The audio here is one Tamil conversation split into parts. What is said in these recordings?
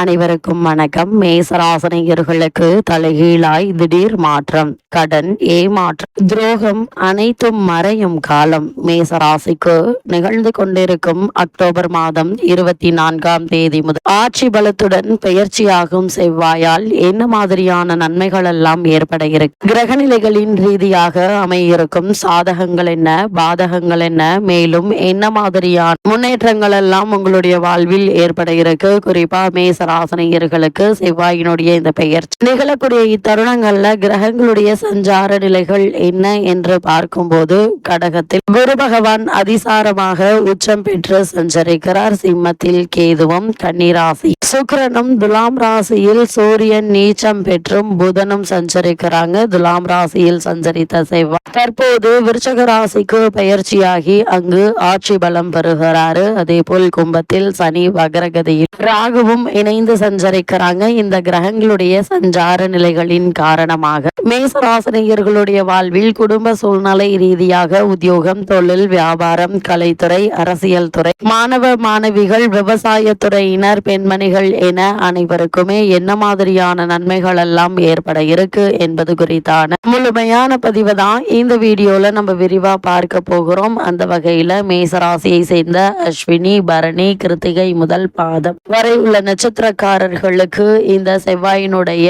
அனைவருக்கும் வணக்கம். மேசராசனையர்களுக்கு தலைகீழாய் திடீர் மாற்றம் கடன் ஏமாற்றம் துரோகம் அனைத்தும் மறையும் காலம். மேசராசிக்கு நிகழ்ந்து கொண்டிருக்கும் அக்டோபர் மாதம் இருபத்தி நான்காம் தேதி முதல் ஆட்சி பலத்துடன் பெயர்ச்சியாகும் செவ்வாயால் என்ன மாதிரியான நன்மைகள் எல்லாம் ஏற்பட இருக்கு? கிரகநிலைகளின் ரீதியாக அமையிருக்கும் சாதகங்கள் என்ன? பாதகங்கள் என்ன? மேலும் என்ன மாதிரியான முன்னேற்றங்கள் எல்லாம் உங்களுடைய வாழ்வில் ஏற்பட இருக்கு? குறிப்பா ராசனியர்களுக்கு செவ்வாயினுடைய இந்த பெயர். நிகழக்கூடிய இத்தருணங்கள்ல கிரகங்களுடைய சஞ்சார நிலைகள் என்ன என்று பார்க்கும்போது கடகத்தில் குரு பகவான் அதிசாரமாக உச்சம் பெற்று சஞ்சரிக்கிறார். சிம்மத்தில் கேதுவும் கன்னிராசி. சுக்கிரனும் துலாம் ராசியில் சூரியன் நீச்சம் பெற்றும் புதனும் சஞ்சரிக்கிறாங்க. துலாம் ராசியில் சஞ்சரித்த செவ்வாய் தற்போது விருச்சக ராசிக்கு பயிற்சியாகி அங்கு ஆட்சி பலம் பெறுகிறாரு. அதே போல் கும்பத்தில் சனி வக்ரகதியில் ராகுவும் இணைந்து சஞ்சரிக்கிறாங்க. இந்த கிரகங்களுடைய சஞ்சார நிலைகளின் காரணமாக மேசராசனியர்களுடைய வாழ்வில் குடும்ப சூழ்நிலை ரீதியாக உத்தியோகம் தொழில் வியாபாரம் கலைத்துறை அரசியல் துறை மாணவ மாணவிகள் விவசாய துறையினர் பெண்மணிகள் என அனைவருக்குமே என்ன மாதிரியான நன்மைகள் எல்லாம் ஏற்பட இருக்கு என்பது குறித்தான முழுமையான பதிவு தான் இந்த வீடியோவில் நம்ம விரிவாக பார்க்க போகிறோம். அந்த வகையில மேசராசியை சேர்ந்த அஸ்வினி பரணி கிருத்திகை முதல் பாதம் வரை உள்ள நட்சத்திரக்காரர்களுக்கு இந்த செவ்வாயினுடைய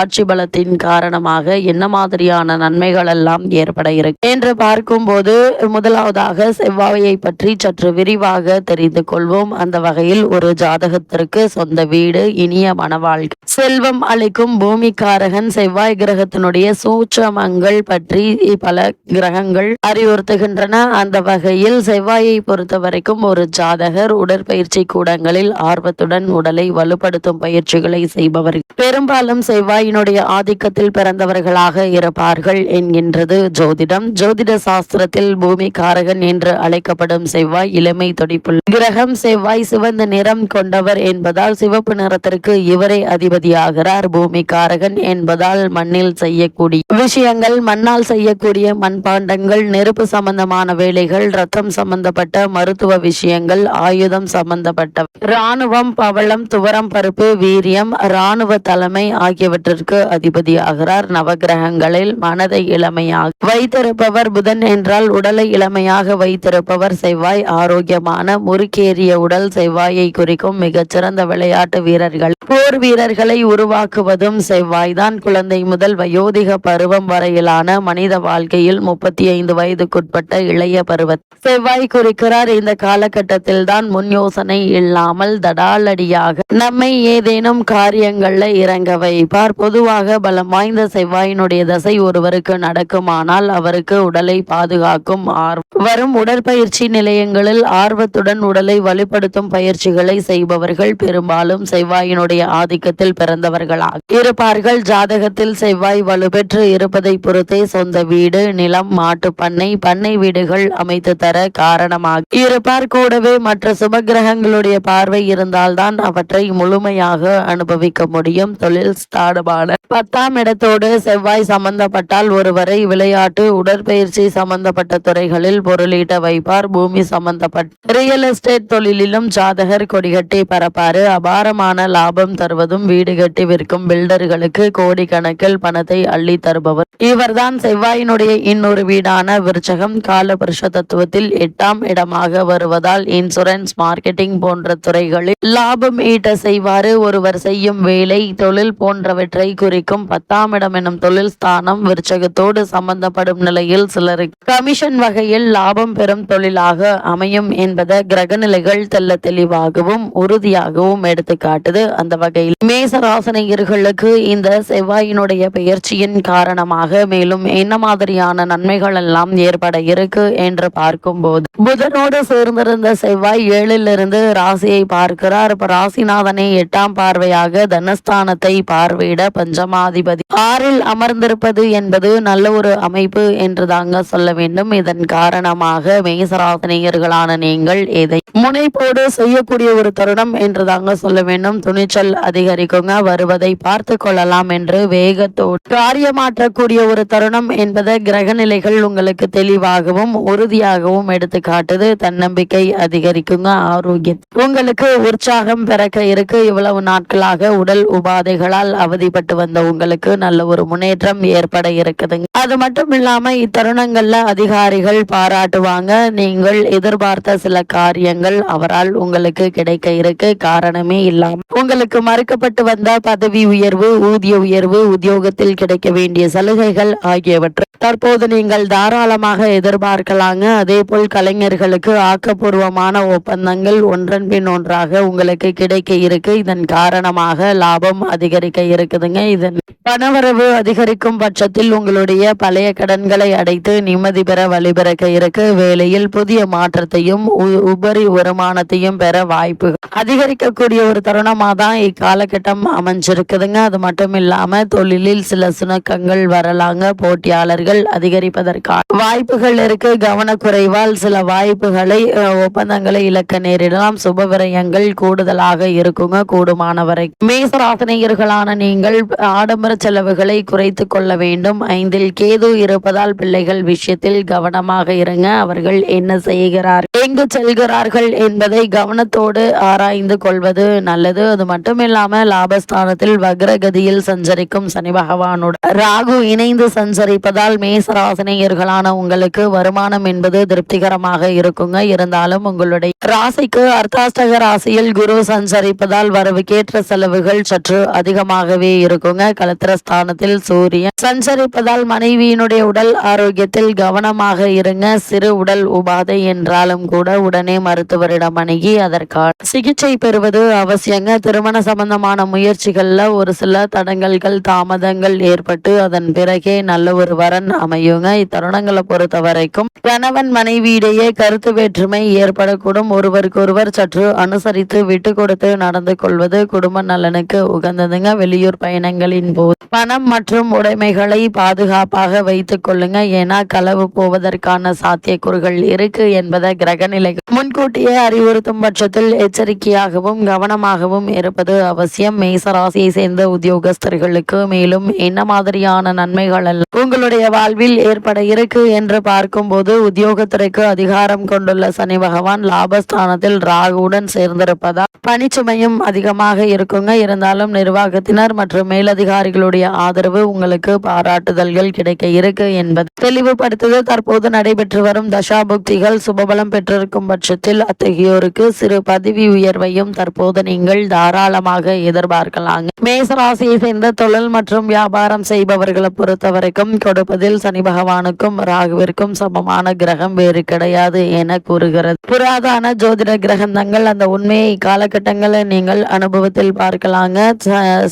ஆட்சி பலத்தின் காரணமாக என்ன மாதிரியான நன்மைகள் எல்லாம் ஏற்பட இருக்கு என்று பார்க்கும்போது முதலாவதாக செவ்வாயை பற்றி சற்று விரிவாக தெரிந்து கொள்வோம். அந்த வகையில் ஒரு ஜாதகத்திற்கு சொந்த வீடு இனிய மனவாழ்க்கை செல்வம் அளிக்கும் பூமிக்காரகன் செவ்வாய் கிரகத்தினுடைய சூட்சமங்கள் பற்றி பல கிரகங்கள் அறிவுறுத்துகின்றன. அந்த வகையில் செவ்வாயை பொறுத்த வரைக்கும் ஒரு ஜாதகர் உடற்பயிற்சி கூடங்களில் ஆர்வத்துடன் உடலை வலுப்படுத்தும் பயிற்சிகளை செய்பவர்கள் பெரும்பாலும் செவ்வாயினுடைய ஆதிக்கத்தில் பிறந்தவர்களாக இருப்பார்கள் என்கின்றது ஜோதிடம். ஜோதிட சாஸ்திரத்தில் பூமிக்காரகன் என்று அழைக்கப்படும் செவ்வாய் இளமை துடிப்புள்ள கிரகம். செவ்வாய் சிவந்த நிறம் கொண்டவர் என்பதால் சிவப்பு நிறத்திற்கு இவரே அதிபதியாகிறார். பூமிக்காரகன் என்பதால் மண்ணில் செய்யக்கூடிய விஷயங்கள் மண்ணால் செய்யக்கூடிய மண்பாண்டங்கள் நெருப்பு சம்பந்தமான வேலைகள் ரத்தம் சம்பந்தப்பட்ட மருத்துவ விஷயங்கள் ஆயுதம் சம்பந்தப்பட்ட இராணுவம் பவளம் துவரம் பருப்பு வீரியம் இராணுவ தலைமை ஆகியவற்றிற்கு அதிபதி ஆகிறார் நவகிரகங்களில் மனதை இளமையாக வைத்திருப்பவர் புதன் என்றால் உடலை இளமையாக வைத்திருப்பவர் செவ்வாய். ஆரோக்கியமான முறுக்கேறிய உடல் செவ்வாயை குறிக்கும் மிகச்சிறந்த விளையாட்டு வீரர்கள். போர் வீரர்களை உருவாக்குவதும் செவ்வாய்தான். குழந்தை முதல் வயோதிக பருவம் வரையிலான மனித வாழ்க்கை வாழ்க்கையில் முப்பத்தி ஐந்து வயதுக்குட்பட்ட இளைய பருவத் செவ்வாய் குறிக்கிறார். இந்த காலகட்டத்தில் தான் முன் யோசனை இல்லாமல் தடாலடியாக நம்மை ஏதேனும் காரியங்கள்ல இறங்க வைப்பார் பொதுவாக பலம் வாய்ந்த செவ்வாயினுடைய தசை ஒருவருக்கு நடக்குமானால் அவருக்கு உடலை பாதுகாக்கும் ஆர்வம் வரும். உடற்பயிற்சி நிலையங்களில் ஆர்வத்துடன் உடலை வலுப்படுத்தும் பயிற்சிகளை செய்பவர்கள் பெரும்பாலும் செவ்வாயினுடைய ஆதிக்கத்தில் பிறந்தவர்களாக இருப்பார்கள். ஜாதகத்தில் செவ்வாய் வலுப்பெற்று இருப்பதை பொறுத்தே சொந்த வீடு நிலம் மாட்டு பண்ணை பண்ணை வீடுகள் அமைத்து தர காரணமாக. இருப்பார் கூடவே மற்ற சுபகிரகங்களுடைய பார்வை இருந்தால்தான் அவற்றை முழுமையாக அனுபவிக்க முடியும். தொழில் ஸ்தானமான பத்தாம் இடத்தோடு செவ்வாய் சம்பந்தப்பட்டால் ஒருவரை விளையாட்டு உடற்பயிற்சி சம்பந்தப்பட்ட துறைகளில் பொருளீட்ட வைப்பார். பூமி சம்பந்தப்பட்ட ரியல் எஸ்டேட் தொழிலிலும் ஜாதகர் கொடிகட்டி பரப்பாரு அபாரமான லாபம் தருவதும் வீடு கட்டி விற்கும் பில்டர்களுக்கு கோடிக்கணக்கில் பணத்தை அள்ளி தருபவர். இவர்தான் செவ்வாயினுடைய கூடிய இன்னொரு வீடான விருச்சகம் காலபுருஷ தத்துவத்தில் எட்டாம் இடமாக வருவதால் இன்சூரன்ஸ் மார்க்கெட்டிங் போன்ற துறைகளில் லாபம் ஈட்ட செய்வாறு. ஒருவர் செய்யும் வேலை தொழில் போன்றவற்றை குறிக்கும் பத்தாம் இடம் எனும் தொழில் ஸ்தானம் விருச்சகத்தோடு சம்பந்தப்படும் நிலையில் சிலருக்கு கமிஷன் வகையில் லாபம் பெறும் தொழிலாக அமையும் என்பதை கிரகநிலைகள் தெல்ல தெளிவாகவும் உறுதியாகவும் எடுத்துக்காட்டுது அந்த வகையில். மேசராசனையர்களுக்கு இந்த செவ்வாயினுடைய பெயர்ச்சியின் காரணமாக மேலும் என்ன மாதிரி மாதிரியான நன்மைகள் எல்லாம் ஏற்பட இருக்கு என்று பார்க்கும்போது புதனோடு சேர்ந்திருந்த செவ்வாய் ஏழிலிருந்து ராசியை பார்க்கிறார். இப்ப ராசிநாதனை எட்டாம் பார்வையாக தனஸ்தானத்தை பார்வையிட பஞ்சமாதிபதி. ஆறில் அமர்ந்திருப்பது என்பது நல்ல ஒரு அமைப்பு என்று தாங்க சொல்ல வேண்டும். இதன் காரணமாக மேசராசனியர்களான நீங்கள் எதை முனைப்போடு செய்யக்கூடிய ஒரு தருணம் என்று தாங்க சொல்ல வேண்டும். துணிச்சல் அதிகரிக்குங்க. வருவதை பார்த்து கொள்ளலாம் என்று வேகத்தோடு காரியமாற்றக்கூடிய ஒரு தருணம் என்பதை கிரக நிலைகள் உங்களுக்கு தெளிவாகவும் உறுதியாகவும் எடுத்து காட்டுது. தன்னம்பிக்கை அதிகரிக்குங்க ஆரோக்கியம். உங்களுக்கு உற்சாகம் பிறக்க இருக்கு. இவ்வளவு நாட்களாக உடல் உபாதைகளால் அவதிப்பட்டு வந்த உங்களுக்கு நல்ல ஒரு முன்னேற்றம் ஏற்பட இருக்குதுங்க. அது மட்டும் இல்லாம இத்தருணங்கள்ல அதிகாரிகள் பாராட்டுவாங்க. நீங்கள் எதிர்பார்த்த சில காரியங்கள் அவரால் உங்களுக்கு கிடைக்க இருக்கு. காரணமே இல்லாம. உங்களுக்கு மறுக்கப்பட்டு வந்த பதவி உயர்வு ஊதிய உயர்வு உத்தியோகத்தில் கிடைக்க வேண்டிய சலுகைகள் ஆகியவற்றை தற்போது நீங்கள் தாராளமாக எதிர்பார்க்கலாங்க. அதே போல் கலைஞர்களுக்கு ஆக்கப்பூர்வமான ஒப்பந்தங்கள் ஒன்றன் பின் ஒன்றாக உங்களுக்கு கிடைக்க இருக்கு. இதன் காரணமாக லாபம் அதிகரிக்க இருக்குதுங்க. இதன் பணவரவு அதிகரிக்கும் பட்சத்தில் உங்களுடைய பழைய கடன்களை அடைத்து நிம்மதி பெற வழிபிறக்க இருக்கு. வேலையில் புதிய மாற்றத்தையும் உ- உபரி வருமானத்தையும் பெற வாய்ப்பு அதிகரிக்கக்கூடிய ஒரு தருணமா தான் இக்காலகட்டம் அமைஞ்சிருக்குதுங்க. அது மட்டும் இல்லாம தொழிலில் சில சுணக்கங்கள் வரலாங்க. போட்டியாளர்கள் அதிகரிப்பதற்கான வாய்ப்புகள் இருக்கு. கவனக்குறைவால் சில வாய்ப்புகளை ஒப்பந்தங்களை இழக்க நேரிடலாம். சுப விரயங்கள் கூடுதலாக இருக்குங்க. கூடுமான வரை மேசராசனியர்களான நீங்கள் ஆடம்பர செலவுகளை குறைத்து கொள்ள வேண்டும். ஐந்தில் கேது இருப்பதால் பிள்ளைகள் விஷயத்தில் கவனமாக இருங்க. அவர்கள் என்ன செய்கிறார் எங்கு செல்கிறார்கள் என்பதை கவனத்தோடு ஆராய்ந்து கொள்வது நல்லது. அது மட்டும் இல்லாம லாபஸ்தானத்தில் வக்ரகதியில் சஞ்சரிக்கும் சனி பகவானுடன் ராகு இணைந்து சஞ்சரிப்பதால் மேசராசினியர்களான உங்களுக்கு வருமானம் என்பது திருப்திகரமாக இருக்குங்க. இருந்தாலும் உங்களுடைய ராசிக்கு அர்த்தாஷ்டக ராசியில் குரு சஞ்சரிப்பதால் வரவுக்கேற்ற செலவுகள் சற்று அதிகமாகவே இருக்குங்க. கலத்திர ஸ்தானத்தில் சூரியன் சஞ்சரிப்பதால் மனைவியினுடைய உடல் ஆரோக்கியத்தில் கவனமாக இருங்க. சிறு உடல் உபாதை என்றாலும் கூட உடனே மருத்துவரிடம் அணுகி அதற்கான சிகிச்சை பெறுவது அவசியங்க. திருமண சம்பந்தமான முயற்சிகள்ல ஒரு சில தடங்கல்கள் தாமதங்கள் ஏற்பட்டு அதன் பிறகே நல்ல ஒரு வரன் அமையுங்க. இத்தருணங்களை பொறுத்த வரைக்கும் கணவன் மனைவியிடையே கருத்து வேற்றுமை ஏற்படக்கூடும். ஒருவருக்கொருவர் சற்று அனுசரித்து விட்டு கொடுத்து நடந்து கொள்வது குடும்ப நலனுக்கு உகந்ததுங்க. வெளியூர் பயணங்களின் போது பணம் மற்றும் உடைமைகளை பாதுகாப்பாக வைத்துக் கொள்ளுங்க. ஏன்னா களவு போவதற்கான சாத்தியக்கூறுகள் இருக்கு என்பதை கிரகநிலை முன்கூட்டியே அறிவுறுத்தும் பட்சத்தில் எச்சரிக்கையாகவும் கவனமாகவும் இருப்பது அவசியம். மேசராசியை சேர்ந்த உத்தியோகஸ்தர்களுக்கு மேலும் என்ன மாதிரியான நன்மைகள் எல்லாம் உங்களுடைய வாழ்வில் ஏற்பட இருக்கு என்று பார்க்கும்போது உத்தியோகத்துறைக்கு அதிகாரம் கொண்டுள்ள சனி பகவான் லாபஸ்தானத்தில் ராகுவுடன் சேர்ந்திருப்பதால் பணிச்சுமையும் அதிகமாக இருக்குங்க. இருந்தாலும் நிர்வாகத்தினர் மற்றும் மேலதிகாரிகளுடைய ஆதரவு உங்களுக்கு பாராட்டுதல்கள் கிடைக்க இருக்கு என்பது தெளிவுபடுத்தது. தற்போது நடைபெற்று வரும் தசாபுக்திகள் சுபபலம் பெற்றிருக்கும் பட்சத்தில் அத்தகையோருக்கு சிறு பதவி உயர்வையும் தற்போது நீங்கள் தாராளமாக எதிர்பார்க்கலாங்க. மேசராசியை சேர்ந்த தொழில் மற்றும் வியாபாரம் செய்பவர்களை பொறுத்த வரைக்கும் கொடுப்பதில் சனி பகவானுக்கும் ராகுவிற்கும் சமமான கிரகம் வேறு கிடையாது என கூறுகிறது. புராதான ஜோதிட கிரகங்கள் அந்த உண்மையை காலகட்டங்களை நீங்கள் அனுபவத்தில் பார்க்கலாங்க.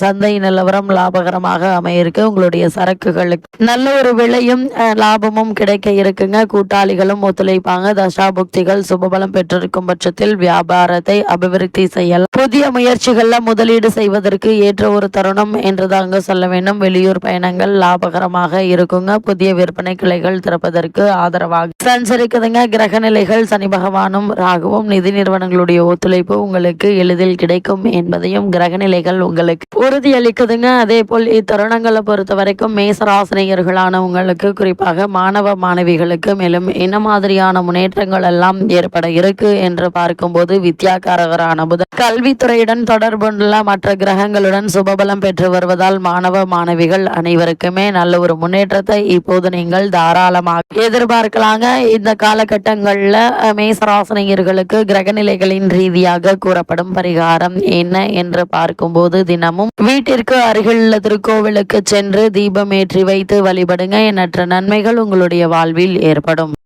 சந்தை நிலவரம் லாபகரமாக அமையிருக்கு. உங்களுடைய சரக்குகளுக்கு நல்ல ஒரு விலையும் லாபமும் கிடைக்க இருக்குங்க. கூட்டாளிகளும் ஒத்துழைப்பாங்க. தசாபுக்திகள் சுபபலம் பெற்றிருக்கும் பட்சத்தில் வியாபாரத்தை அபிவிருத்தி செய்யலாம். புதிய முயற்சிகள்ல முதலீடு செய்வதற்கு ஏற்ற ஒரு தருணம் என்றுதாங்க சொல்ல வேண்டும். வெளியூர் பயணங்கள் லாபகரமாக இருக்குங்க. புதிய விற்பனை கிளைகள் திறப்பதற்கு ஆதரவாக. சஞ்சரிக்குதுங்க கிரக நிலைகள் சனி பகவானும் ராகுவும் நிதி நிறுவனங்களுடைய ஒத்துழைப்பு உங்களுக்கு எளிதில் கிடைக்கும் என்பதையும் கிரக நிலைகள் உங்களுக்கு உறுதியளிக்குதுங்க. அதே போல் இத்தருணங்களை பொறுத்த வரைக்கும் மேசராசினியர்களான உங்களுக்கு குறிப்பாக மாணவ மாணவிகளுக்கு மேலும் என்ன மாதிரியான முன்னேற்றங்கள் எல்லாம் ஏற்பட இருக்கு என்று பார்க்கும்போது வித்யாகாரகரான புதன். கல்வித்துறையுடன் தொடர்புள்ள மற்ற கிரகங்களுடன் சுபபலம் பெற்று வருவதால் மாணவ மாணவிகள் அனைவருக்குமே நல்ல ஒரு முன்னேற்றத்தை இப்போது நீங்கள் தாராளமாக எதிர்பார்க்கலாங்க. இந்த காலகட்டங்கள்ல மேசராசனையர்களுக்கு மேசராசினியர்களுக்கு கிரகநிலைகளின் ரீதியாக கூறப்படும் பரிகாரம் என்ன என்று பார்க்கும்போது தினமும் வீட்டிற்கு அருகிலுள்ள திருக்கோவிலுக்கு சென்று தீபம் ஏற்றி வைத்து வழிபடுங்க. எண்ணற்ற நன்மைகள் உங்களுடைய வாழ்வில் ஏற்படும்.